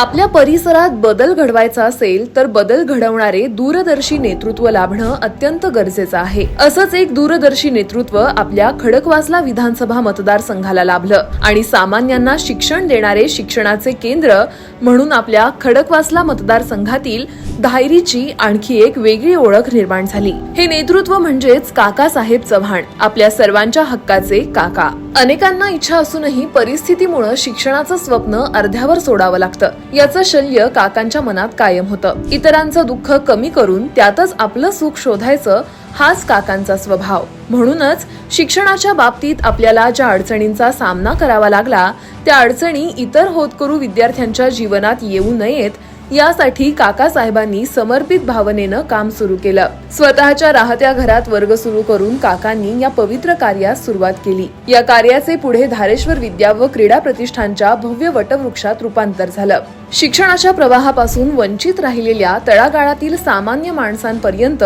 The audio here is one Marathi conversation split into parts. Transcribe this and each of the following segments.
आपल्या परिसरात बदल घडवायचा असेल तर बदल घडवणारे दूरदर्शी नेतृत्व लाभणं अत्यंत गरजेचं आहे. असंच एक दूरदर्शी नेतृत्व आपल्या खडकवासला विधानसभा मतदारसंघाला लाभलं आणि सामान्यांना शिक्षण देणारे शिक्षणाचे केंद्र म्हणून आपल्या खडकवासला मतदारसंघातील धायरीची आणखी एक वेगळी ओळख निर्माण झाली. हे नेतृत्व म्हणजेच काकासाहेब चव्हाण आपल्या सर्वांच्या हक्काचे काका. अनेकांना इच्छा असूनही परिस्थितीमुळे शिक्षणाचं स्वप्न अर्ध्यावर सोडावं लागतं. याचं शल्य काकांच्या मनात कायम होतं. इतरांचं दुःख कमी करून त्यातच आपलं सुख शोधायचं हाच काकांचा स्वभाव. म्हणूनच शिक्षणाच्या बाबतीत आपल्याला ज्या अडचणींचा सामना करावा लागला त्या अडचणी इतर होतकरू विद्यार्थ्यांच्या जीवनात येऊ नयेत यासाठी काकासाहेबांनी समर्पित भावनेनं काम सुरू केलं. स्वतःच्या राहत्या घरात वर्ग सुरू करून काकांनी या पवित्र कार्यास सुरुवात केली. या कार्याचे पुढे धारेश्वर विद्या व क्रीडा प्रतिष्ठानच्या भव्य वटवृक्षात रूपांतर झालं. शिक्षणाच्या प्रवाहापासून वंचित राहिलेल्या तळागाळातील सामान्य माणसांपर्यंत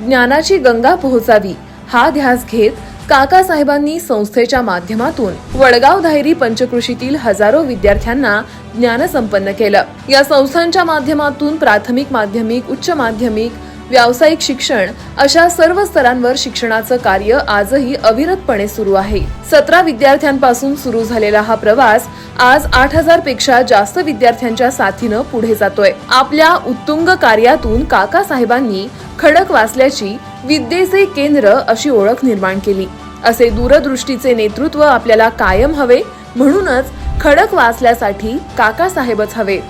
ज्ञानाची गंगा पोहोचावी हा ध्यास घेत काकासाहेबांनी संस्थेच्या माध्यमातून वडगाव धायरी पंचकृषीतील हजारो विद्यार्थ्यांना ज्ञानसंपन्न केलं. या संस्थांच्या माध्यमातून प्राथमिक माध्यमिक उच्च माध्यमिक व्यावसायिक शिक्षण अशा सर्व स्तरांवर शिक्षणाचं कार्य आजही अविरतपणे सुरू आहे. सतरा विद्यार्थ्यांपासून सुरू झालेला हा प्रवास आज आठ हजारपेक्षा जास्त विद्यार्थ्यांच्या साथीनं पुढे जातोय. आपल्या उत्तुंग कार्यातून काकासाहेबांनी खडक वाचल्याची विद्येचे केंद्र अशी ओळख निर्माण केली. असे दूरदृष्टीचे नेतृत्व आपल्याला कायम हवे म्हणूनच खडक वाचल्यासाठी काकासाहेबच हवेत.